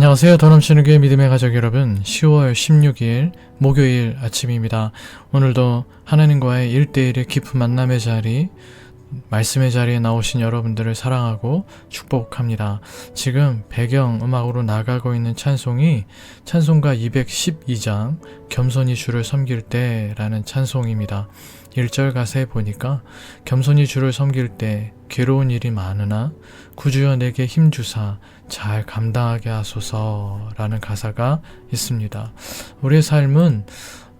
안녕하세요. 더 넘치는 교회 믿음의 가족 여러분. 10월 16일 목요일 아침입니다. 오늘도 하나님과의 1대1의 깊은 만남의 자리, 말씀의 자리에 나오신 여러분들을 사랑하고 축복합니다. 지금 배경 음악으로 나가고 있는 찬송이 찬송가 212장 겸손히 주를 섬길 때라는 찬송입니다. 1절 가사에 보니까 겸손히 주를 섬길 때 괴로운 일이 많으나 구주여 내게 힘 주사 잘 감당하게 하소서라는 가사가 있습니다. 우리의 삶은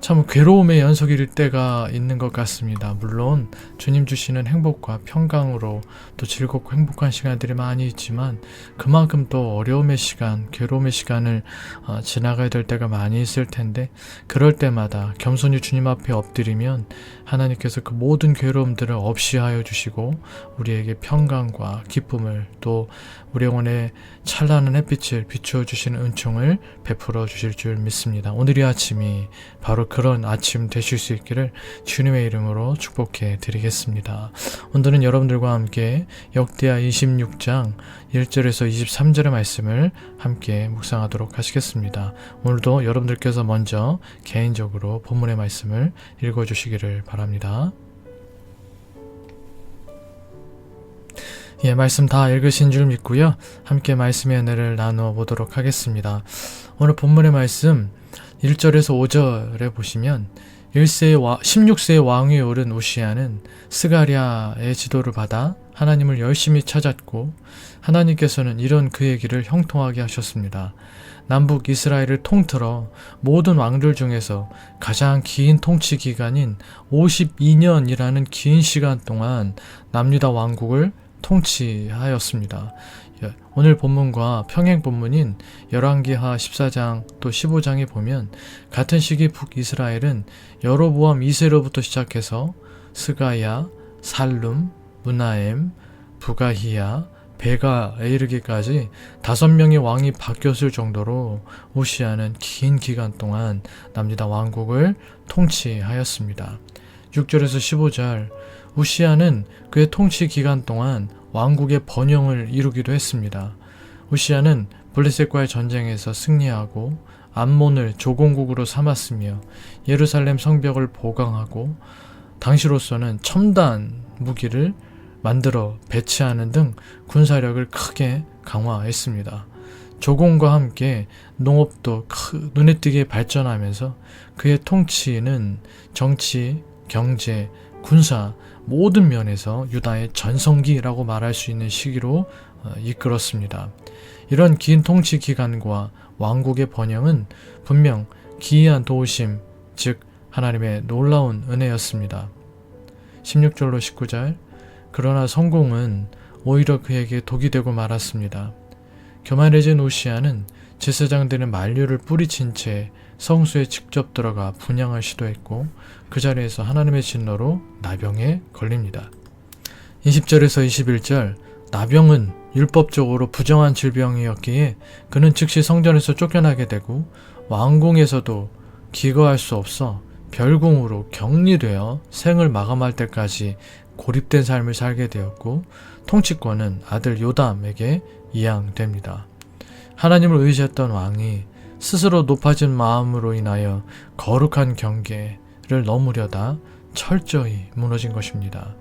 참 괴로움의 연속일 때가 있는 것 같습니다. 물론 주님 주시는 행복과 평강으로 또 즐겁고 행복한 시간들이 많이 있지만 그만큼 또 어려움의 시간, 괴로움의 시간을 어, 지나가야 될 때가 많이 있을 텐데 그럴 때마다 겸손히 주님 앞에 엎드리면 하나님께서 그 모든 괴로움들을 없이 하여 주시고 우리에게 평강과 기쁨을 또 우리 영혼의 찬란한 햇빛을 비추어 주시는 은총을 베풀어 주실 줄 믿습니다. 오늘이 아침이 바로 그런 아침 되실 수 있기를 주님의 이름으로 축복해 드리겠습니다. 오늘은 여러분들과 함께 역대하 26장 1절에서 23절의 말씀을 함께 묵상하도록 하시겠습니다. 오늘도 여러분들께서 먼저 개인적으로 본문의 말씀을 읽어 주시기를 바랍니다. 예, 말씀 다 읽으신 줄 믿고요. 함께 말씀의 은혜를 나누어 보도록 하겠습니다. 오늘 본문의 말씀 1절에서 5절에 보시면 1세의 와, 16세의 왕위에 오른 우시아는 스가리아의 지도를 받아 하나님을 열심히 찾았고 하나님께서는 이런 그의 길을 형통하게 하셨습니다. 남북 이스라엘을 통틀어 모든 왕들 중에서 가장 긴 통치 기간인 52년이라는 긴 시간 동안 남유다 왕국을 통치하였습니다. 예, 오늘 본문과 평행 본문인 열왕기하 14장 또 15장에 보면 같은 시기 북이스라엘은 여로보암 2세로부터 시작해서 스가야, 살룸, 무나엠, 부가히야, 베가에 이르기까지 다섯 명의 왕이 바뀌었을 정도로 우시아는 긴 기간 동안 남유다 왕국을 통치하였습니다. 6절에서 15절 우시아는 그의 통치 기간 동안 왕국의 번영을 이루기도 했습니다. 우시아는 블레셋과의 전쟁에서 승리하고 암몬을 조공국으로 삼았으며 예루살렘 성벽을 보강하고 당시로서는 첨단 무기를 만들어 배치하는 등 군사력을 크게 강화했습니다. 조공과 함께 농업도 눈에 띄게 발전하면서 그의 통치는 정치, 경제, 군사 모든 면에서 유다의 전성기라고 말할 수 있는 시기로 어, 이끌었습니다. 이런 긴 통치 기간과 왕국의 번영은 분명 기이한 도우심, 즉 하나님의 놀라운 은혜였습니다. 16절로 19절 그러나 성공은 오히려 그에게 독이 되고 말았습니다. 교만해진 우시아는 제사장들은 만류를 뿌리친 채 성수에 직접 들어가 분양을 시도했고 그 자리에서 하나님의 진노로 나병에 걸립니다. 20절에서 21절 나병은 율법적으로 부정한 질병이었기에 그는 즉시 성전에서 쫓겨나게 되고 왕궁에서도 기거할 수 없어 별궁으로 격리되어 생을 마감할 때까지 고립된 삶을 살게 되었고 통치권은 아들 요담에게 이양됩니다. 하나님을 의지했던 왕이 스스로 높아진 마음으로 인하여 거룩한 경계를 넘으려다 철저히 무너진 것입니다.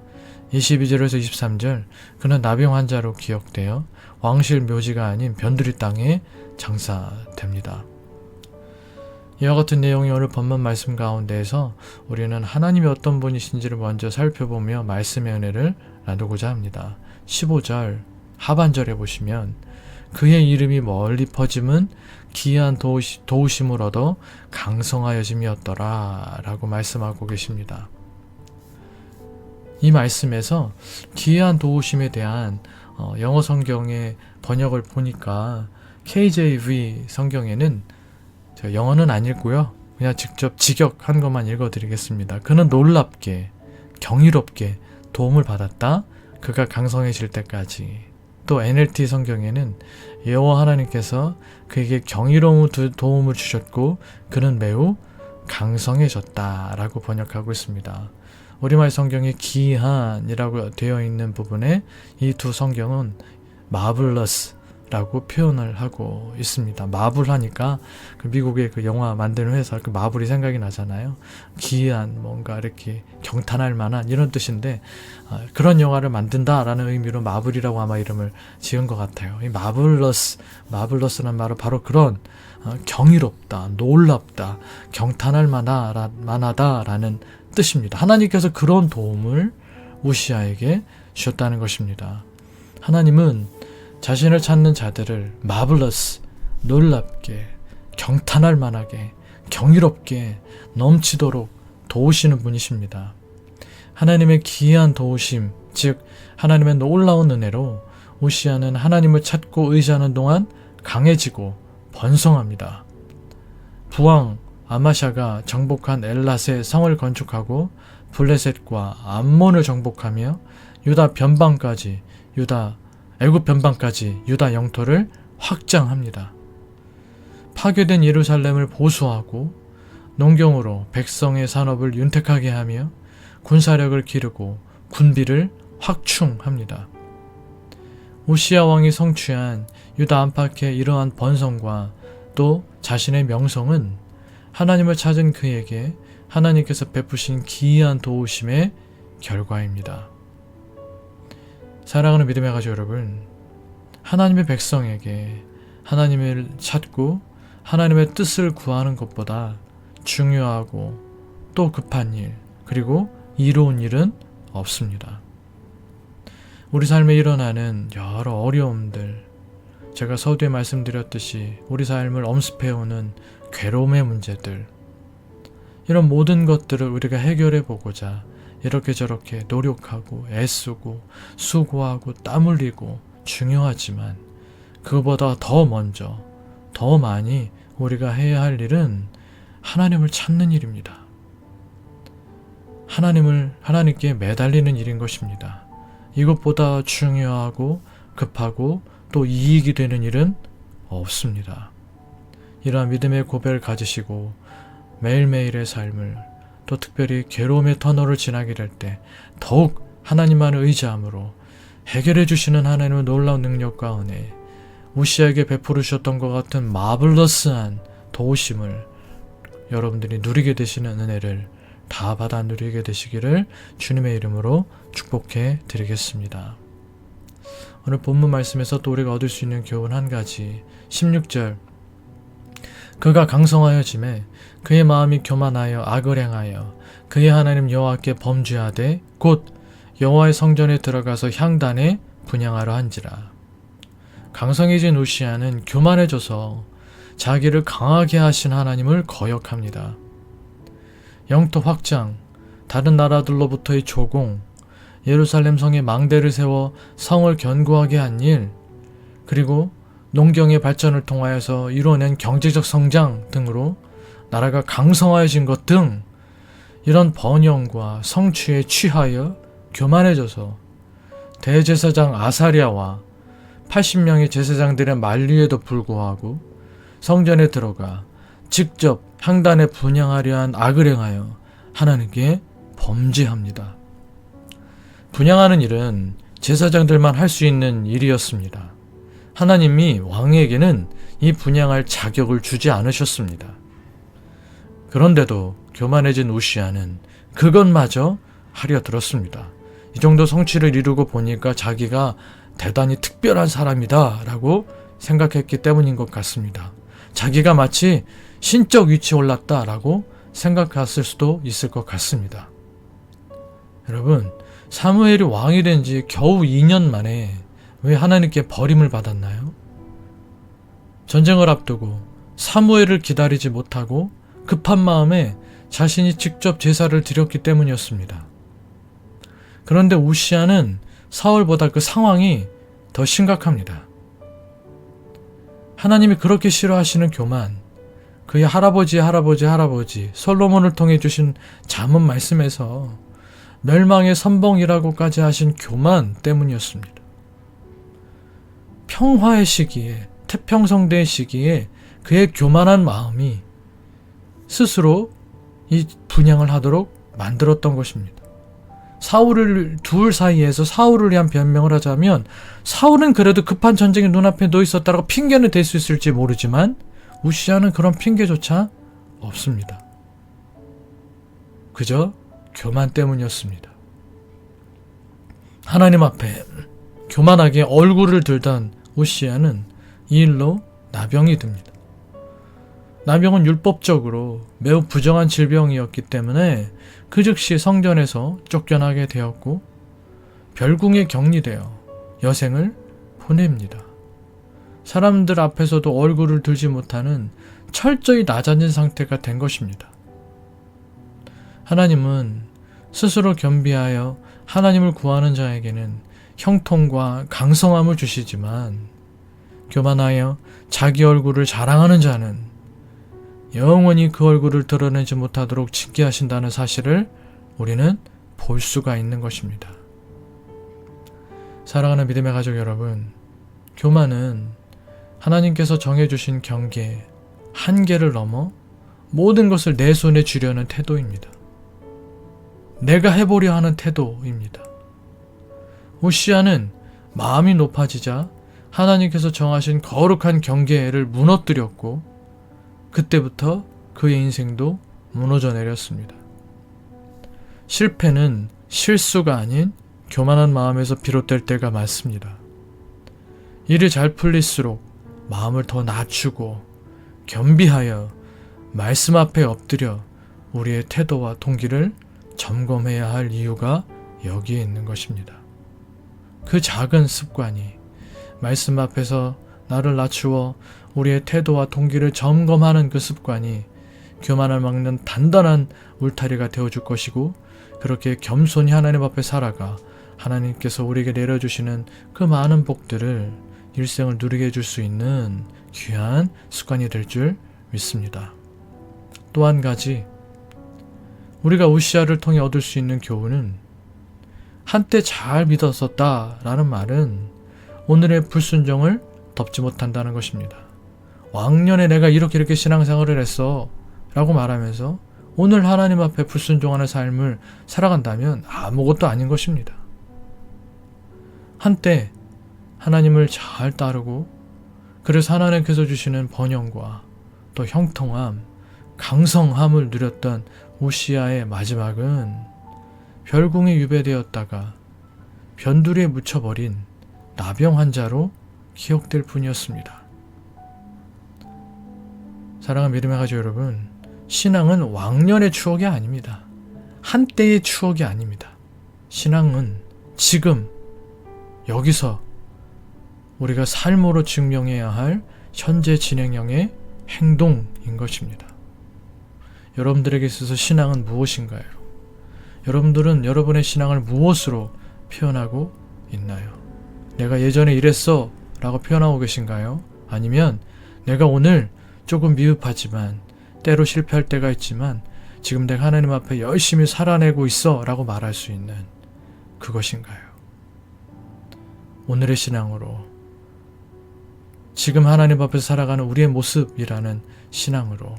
22절에서 23절 그는 나병 환자로 기억되어 왕실 묘지가 아닌 변두리 땅에 장사됩니다. 이와 같은 내용이 오늘 본문 말씀 가운데에서 우리는 하나님이 어떤 분이신지를 먼저 살펴보며 말씀의 은혜를 나누고자 합니다. 15절 하반절에 보시면 그의 이름이 멀리 퍼짐은 기이한 도우시, 도우심을 얻어 강성하여짐이었더라 라고 말씀하고 계십니다. 이 말씀에서 기이한 도우심에 대한 어, 영어 성경의 번역을 보니까 KJV 성경에는 영어는 안 읽고요. 그냥 직접 직역한 것만 읽어드리겠습니다. 그는 놀랍게, 경이롭게 도움을 받았다. 그가 강성해질 때까지. 또 NLT 성경에는 여호와 하나님께서 그에게 경이로운 도움을 주셨고 그는 매우 강성해졌다라고 번역하고 있습니다. 우리말 성경에 기한이라고 되어 있는 부분에 이 두 성경은 marvelous 라고 표현을 하고 있습니다. 마블 하니까 그 미국의 그 영화 만드는 회사 그 마블이 생각이 나잖아요. 기이한 뭔가 이렇게 경탄할 만한 이런 뜻인데 아, 그런 영화를 만든다라는 의미로 마블이라고 아마 이름을 지은 것 같아요. 이 마블러스 마블러스는 바로 바로 그런 어, 경이롭다, 놀랍다, 경탄할 만하, 만하다라는 뜻입니다. 하나님께서 그런 도움을 우시아에게 주셨다는 것입니다. 하나님은 자신을 찾는 자들을 마블러스, 놀랍게, 경탄할 만하게, 경이롭게, 넘치도록 도우시는 분이십니다. 하나님의 기이한 도우심, 즉 하나님의 놀라운 은혜로 우시아는 하나님을 찾고 의지하는 동안 강해지고 번성합니다. 부왕 아마샤가 정복한 엘랏의 성을 건축하고 블레셋과 암몬을 정복하며 유다 변방까지 유다 애굽 변방까지 유다 영토를 확장합니다. 파괴된 예루살렘을 보수하고 농경으로 백성의 산업을 윤택하게 하며 군사력을 기르고 군비를 확충합니다. 오시아 왕이 성취한 유다 안팎의 이러한 번성과 또 자신의 명성은 하나님을 찾은 그에게 하나님께서 베푸신 기이한 도우심의 결과입니다. 사랑하는 믿음의 가족 여러분, 하나님의 백성에게 하나님을 찾고 하나님의 뜻을 구하는 것보다 중요하고 또 급한 일, 그리고 이로운 일은 없습니다. 우리 삶에 일어나는 여러 어려움들, 제가 서두에 말씀드렸듯이 우리 삶을 엄습해오는 괴로움의 문제들, 이런 모든 것들을 우리가 해결해 보고자 이렇게 저렇게 노력하고 애쓰고 수고하고 땀 흘리고 중요하지만 그보다 더 먼저 더 많이 우리가 해야 할 일은 하나님을 찾는 일입니다. 하나님을 하나님께 매달리는 일인 것입니다. 이것보다 중요하고 급하고 또 이익이 되는 일은 없습니다. 이러한 믿음의 고백을 가지시고 매일매일의 삶을 또 특별히 괴로움의 터널을 지나게 될 때 더욱 하나님만을 의지함으로 해결해 주시는 하나님의 놀라운 능력과 은혜, 우시에게 베풀어 주셨던 것 같은 마블러스한 도우심을 여러분들이 누리게 되시는 은혜를 다 받아 누리게 되시기를 주님의 이름으로 축복해 드리겠습니다. 오늘 본문 말씀에서 또 우리가 얻을 수 있는 교훈 한 가지 16절 그가 강성하여 짐에 그의 마음이 교만하여 악을 행하여 그의 하나님 여호와께 범죄하되 곧 여호와의 성전에 들어가서 향단에 분양하려 한지라. 강성해진 우시아는 교만해져서 자기를 강하게 하신 하나님을 거역합니다. 영토 확장, 다른 나라들로부터의 조공, 예루살렘 성에 망대를 세워 성을 견고하게 한 일, 그리고 농경의 발전을 통하여서 이루어낸 경제적 성장 등으로 나라가 강성화해진 것 등 이런 번영과 성취에 취하여 교만해져서 대제사장 아사리아와 80명의 제사장들의 만류에도 불구하고 성전에 들어가 직접 향단에 분양하려 한 악을 행하여 하나님께 범죄합니다. 분양하는 일은 제사장들만 할 수 있는 일이었습니다. 하나님이 왕에게는 이 분양할 자격을 주지 않으셨습니다. 그런데도 교만해진 우시아는 그것마저 하려 들었습니다. 이 정도 성취를 이루고 보니까 자기가 대단히 특별한 사람이다 라고 생각했기 때문인 것 같습니다. 자기가 마치 신적 위치에 올랐다 라고 생각했을 수도 있을 것 같습니다. 여러분, 사무엘이 왕이 된 지 겨우 2년 만에 왜 하나님께 버림을 받았나요? 전쟁을 앞두고 사무엘을 기다리지 못하고 급한 마음에 자신이 직접 제사를 드렸기 때문이었습니다. 그런데 우시아는 사울보다 그 상황이 더 심각합니다. 하나님이 그렇게 싫어하시는 교만, 그의 할아버지 할아버지 할아버지 솔로몬을 통해 주신 잠언 말씀에서 멸망의 선봉이라고까지 하신 교만 때문이었습니다. 평화의 시기에 태평성대의 시기에 그의 교만한 마음이 스스로 이 분양을 하도록 만들었던 것입니다. 사울을 둘 사이에서 사울을 위한 변명을 하자면 사울은 그래도 급한 전쟁이 눈앞에 놓여 있었다라고 핑계는 댈수 있을지 모르지만 우시아는 그런 핑계조차 없습니다. 그저 교만 때문이었습니다. 하나님 앞에 교만하게 얼굴을 들던 우시아는 이 일로 나병이 듭니다. 나병은 율법적으로 매우 부정한 질병이었기 때문에 그 즉시 성전에서 쫓겨나게 되었고 별궁에 격리되어 여생을 보냅니다. 사람들 앞에서도 얼굴을 들지 못하는 철저히 낮아진 상태가 된 것입니다. 하나님은 스스로 겸비하여 하나님을 구하는 자에게는 형통과 강성함을 주시지만 교만하여 자기 얼굴을 자랑하는 자는 영원히 그 얼굴을 드러내지 못하도록 징계하신다는 사실을 우리는 볼 수가 있는 것입니다. 사랑하는 믿음의 가족 여러분, 교만은 하나님께서 정해주신 경계, 한계를 넘어 모든 것을 내 손에 쥐려는 태도입니다. 내가 해보려 하는 태도입니다. 우시아는 마음이 높아지자 하나님께서 정하신 거룩한 경계를 무너뜨렸고 그때부터 그의 인생도 무너져 내렸습니다. 실패는 실수가 아닌 교만한 마음에서 비롯될 때가 많습니다. 일이 잘 풀릴수록 마음을 더 낮추고 겸비하여 말씀 앞에 엎드려 우리의 태도와 동기를 점검해야 할 이유가 여기에 있는 것입니다. 그 작은 습관이 말씀 앞에서 나를 낮추어 우리의 태도와 동기를 점검하는 그 습관이 교만을 막는 단단한 울타리가 되어줄 것이고 그렇게 겸손히 하나님 앞에 살아가 하나님께서 우리에게 내려주시는 그 많은 복들을 일생을 누리게 해줄 수 있는 귀한 습관이 될 줄 믿습니다. 또 한 가지 우리가 우시아를 통해 얻을 수 있는 교훈은 한때 잘 믿었었다라는 말은 오늘의 불순종을 덮지 못한다는 것입니다. 왕년에 내가 이렇게 이렇게 신앙생활을 했어 라고 말하면서 오늘 하나님 앞에 불순종하는 삶을 살아간다면 아무것도 아닌 것입니다. 한때 하나님을 잘 따르고 그래서 하나님께서 주시는 번영과 또 형통함, 강성함을 누렸던 우시아의 마지막은 별궁에 유배되었다가 변두리에 묻혀버린 나병 환자로 기억될 뿐이었습니다. 사랑하는 믿음의 가족 여러분, 신앙은 왕년의 추억이 아닙니다. 한때의 추억이 아닙니다. 신앙은 지금, 여기서 우리가 삶으로 증명해야 할 현재 진행형의 행동인 것입니다. 여러분들에게 있어서 신앙은 무엇인가요? 여러분들은 여러분의 신앙을 무엇으로 표현하고 있나요? 내가 예전에 이랬어 라고 표현하고 계신가요? 아니면 내가 오늘 조금 미흡하지만 때로 실패할 때가 있지만 지금 내가 하나님 앞에 열심히 살아내고 있어 라고 말할 수 있는 그것인가요? 오늘의 신앙으로 지금 하나님 앞에서 살아가는 우리의 모습이라는 신앙으로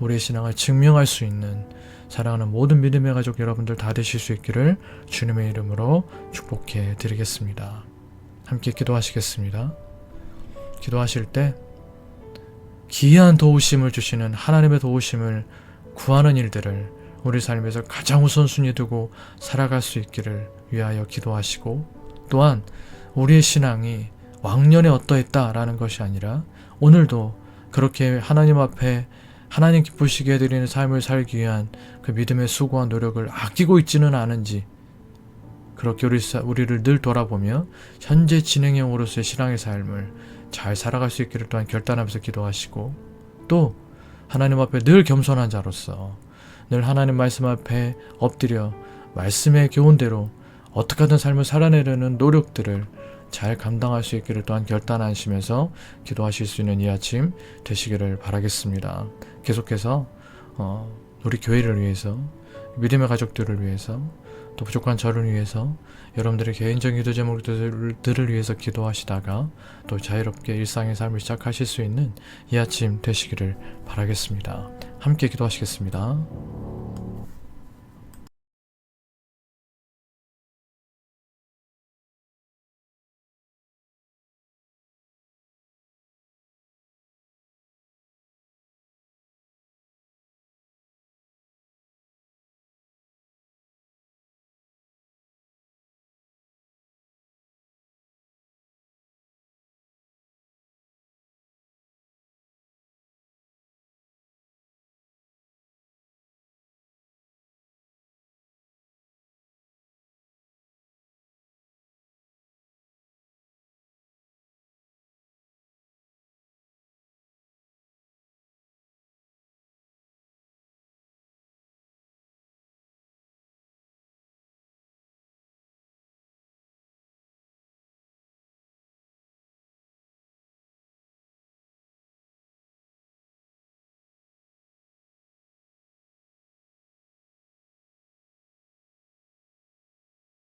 우리의 신앙을 증명할 수 있는 사랑하는 모든 믿음의 가족 여러분들 다 되실 수 있기를 주님의 이름으로 축복해 드리겠습니다. 함께 기도하시겠습니다. 기도하실 때 기이한 도우심을 주시는 하나님의 도우심을 구하는 일들을 우리 삶에서 가장 우선순위 두고 살아갈 수 있기를 위하여 기도하시고 또한 우리의 신앙이 왕년에 어떠했다라는 것이 아니라 오늘도 그렇게 하나님 앞에 하나님 기쁘시게 해드리는 삶을 살기 위한 그 믿음의 수고와 노력을 아끼고 있지는 않은지 그렇게 우리, 우리를 늘 돌아보며 현재 진행형으로서의 신앙의 삶을 잘 살아갈 수 있기를 또한 결단하면서 기도하시고 또 하나님 앞에 늘 겸손한 자로서 늘 하나님 말씀 앞에 엎드려 말씀의 교훈대로 어떻게 하든 삶을 살아내려는 노력들을 잘 감당할 수 있기를 또한 결단하시면서 기도하실 수 있는 이 아침 되시기를 바라겠습니다. 계속해서 어, 우리 교회를 위해서 믿음의 가족들을 위해서 또 부족한 저를 위해서 여러분들의 개인적인 기도 제목들을 위해서 기도하시다가 또 자유롭게 일상의 삶을 시작하실 수 있는 이 아침 되시기를 바라겠습니다. 함께 기도하시겠습니다.